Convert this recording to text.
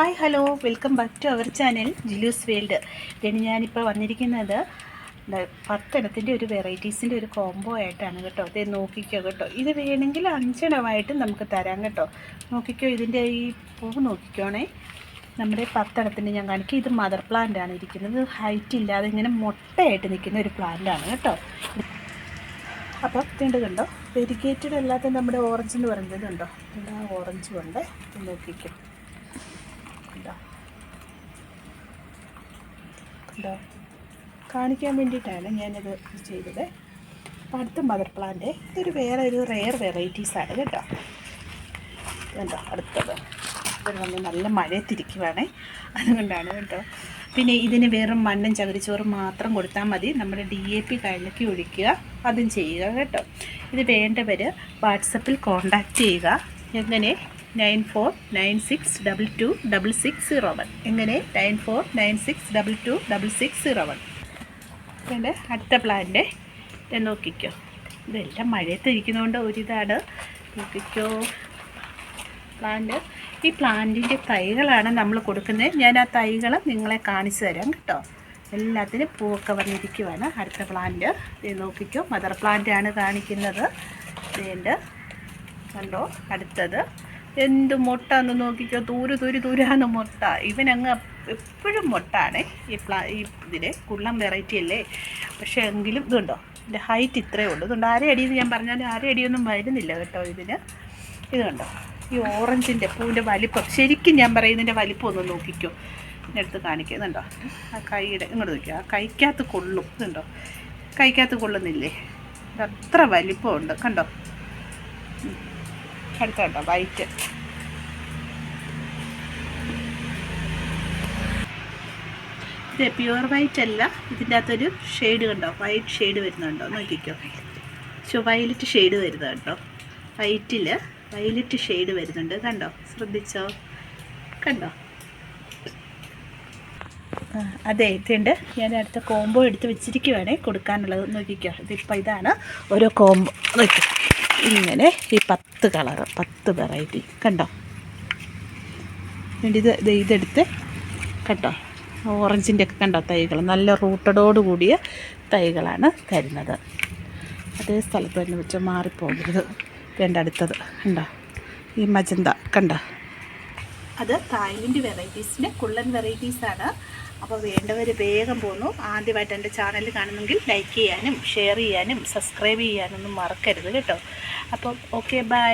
Hi hello. Welcome back to our channel Jilu's world. ഇതിന് ഞാനിപ്പോൾ വന്നിരിക്കുന്നത് പത്തെണ്ണത്തിന്റെ ഒരു വെറൈറ്റീസിന്റെ ഒരു കോംബോ ആയിട്ടാണ് കേട്ടോ. ഇത് നോക്കിക്കോ കേട്ടോ. ഇത് വേണമെങ്കിൽ അഞ്ചെണ്ണമായിട്ട് നമുക്ക് തരാം കേട്ടോ. നോക്കിക്കോ ഇതിന്റെ ഈ പൂവ് നോക്കിക്കോണേ. നമ്മുടെ പത്തെണ്ണത്തിന്റെ ഞാൻ കാണിക്കും. ഇത് മദർ പ്ലാന്റ് ആണ് ഇരിക്കുന്നത്. ഹൈറ്റ് ഇല്ലാതെ ഇങ്ങനെ മുട്ടയായിട്ട് നിൽക്കുന്ന ഒരു പ്ലാന്റ് ആണ് കേട്ടോ. അപ്പോൾ ഇതുണ്ട് കണ്ടോ? വെരിഗേറ്റഡ് അല്ലാത്ത നമ്മുടെ ഓറഞ്ച് എന്ന് പറയുന്നത് ഉണ്ടോ ഇവിടെ ഓറഞ്ചും ഉണ്ട് നോക്കിക്കോ. കണ്ടോ? കണ്ടോ? കാണിക്കാൻ വേണ്ടിയിട്ടാണ് ഞാനത് ചെയ്തത്. അപ്പം അടുത്ത മദർ പ്ലാന്റ് ഇതൊരു വേറെ ഒരു റെയർ വെറൈറ്റീസാണ് കേട്ടോ. കണ്ടോ? അടുത്തത്. ഇവിടെ വന്ന് നല്ല മഴയത്തിരിക്കുവാണേ. അതുകൊണ്ടാണ് കേട്ടോ. പിന്നെ ഇതിന് വെറും മണ്ണും ചകിരിച്ചോറും മാത്രം കൊടുത്താൽ മതി. നമ്മുടെ ഡി എ പി കഴുകി ഒഴിക്കുക. അതും ചെയ്യുക കേട്ടോ. ഇത് വേണ്ടവർ വാട്സപ്പിൽ കോണ്ടാക്റ്റ് ചെയ്യുക. എങ്ങനെ? Nine four nine six double two double six zero one എങ്ങനെ? Nine four nine six double two double six zero one എന്റെ അടുത്ത പ്ലാന്റ് ഇത് നോക്കിക്കോ. ഇതെല്ലാം മഴയത്ത് ഇരിക്കുന്നതുകൊണ്ട് ഒരിതാണ്. നോക്കിക്കോ. പ്ലാന്റ് ഈ പ്ലാന്റിന്റെ തൈകളാണ് നമ്മൾ കൊടുക്കുന്നത്. ഞാൻ ആ തൈകൾ നിങ്ങളെ കാണിച്ചു തരാം കേട്ടോ. എല്ലാത്തിനും പൂവൊക്കെ വന്നിരിക്കുവാണ് അടുത്ത പ്ലാന്റ് നോക്കിക്കോ. മദർ പ്ലാന്റ് ആണ് കാണിക്കുന്നത്. ഇതുണ്ട് കണ്ടോ? അടുത്തത്. എന്ത് മുട്ട എന്ന് നോക്കിക്കോ. തൂര് തൂര് തൂരാന്ന് മുട്ട. ഇവനങ്ങ് എപ്പോഴും മുട്ടാണ്. ഈ പ്ലാ ഈ ഇതിലെ കുള്ളം വെറൈറ്റി അല്ലേ? പക്ഷേ എങ്കിലും ഇതുണ്ടോ? ഇതിന്റെ ഹൈറ്റ് ഇത്രയേ ഉള്ളൂ. ഇതുകൊണ്ട് അര അടിയെന്ന് ഞാൻ പറഞ്ഞാൽ അരയടിയൊന്നും വരുന്നില്ല കേട്ടോ ഇതിന്. ഇത് കണ്ടോ? ഈ ഓറഞ്ചിന്റെ പൂവിന്റെ വലിപ്പം. ശരിക്കും ഞാൻ പറയുന്നതിന്റെ വലിപ്പം ഒന്ന് നോക്കിക്കോ. എടുത്ത് കാണിക്കുന്നുണ്ടോ ആ കൈയുടെ ഇങ്ങോട്ട് നോക്കിയോ ആ കൈക്കകത്ത് കൊള്ളും. ഇതുണ്ടോ കൈക്കകത്ത് കൊള്ളുന്നില്ലേ? ഇത് അത്ര വലിപ്പമുണ്ട്. കണ്ടോ. അടുത്ത വൈറ്റ് ഇത് പ്യുവർ വൈറ്റ് അല്ല ഇതിന്റെ അകത്തൊരു ഷെയ്ഡ് കണ്ടോ? വൈറ്റ് ഷെയ്ഡ് വരുന്നുണ്ടോ? നോക്കിക്കോ. ചോ വയലറ്റ് ഷെയ്ഡ് വരുന്നത് കേട്ടോ വൈറ്റിൽ വയലറ്റ് ഷെയ്ഡ് വരുന്നുണ്ട്. കണ്ടോ? ശ്രദ്ധിച്ചോ? കണ്ടോ? അതെ ഇതുണ്ട്. ഞാൻ അടുത്ത കോംബോ എടുത്ത് വെച്ചിരിക്കുവാണേ. കൊടുക്കാനുള്ളത് നോക്കിക്കോ. ഇതിപ്പോൾ ഇതാണ് ഓരോ കോംബോ നോക്കി ഇങ്ങനെ ഈ പത്ത് കളറ് പത്ത് വെറൈറ്റി കണ്ടോ? വേണ്ടി ഇത് ഇത് ഇതെടുത്ത് കണ്ടോ? ഓറഞ്ചിന്റെ ഒക്കെ കണ്ടോ തൈകൾ? നല്ല റൂട്ടഡോട് കൂടിയ തൈകളാണ് തരുന്നത്. അതേ സ്ഥലത്ത് തന്നെ വെച്ച് മാറിപ്പോകരുത്. വേണ്ട അടുത്തത്. കണ്ടോ? ഈ മജന്ത. കണ്ടോ? അത് തായ്ലൻഡ് വെറൈറ്റീസിന്റെ കുള്ളൻ വെറൈറ്റീസാണ്. അപ്പോൾ വേണ്ടവർ വേഗം പോന്നു. ആദ്യമായിട്ട് എന്റെ ചാനൽ കാണുന്നെങ്കിൽ ലൈക്ക് ചെയ്യാനും ഷെയർ ചെയ്യാനും സബ്സ്ക്രൈബ് ചെയ്യാനൊന്നും മറക്കരുത് കേട്ടോ. അപ്പം ഓക്കെ ബൈ.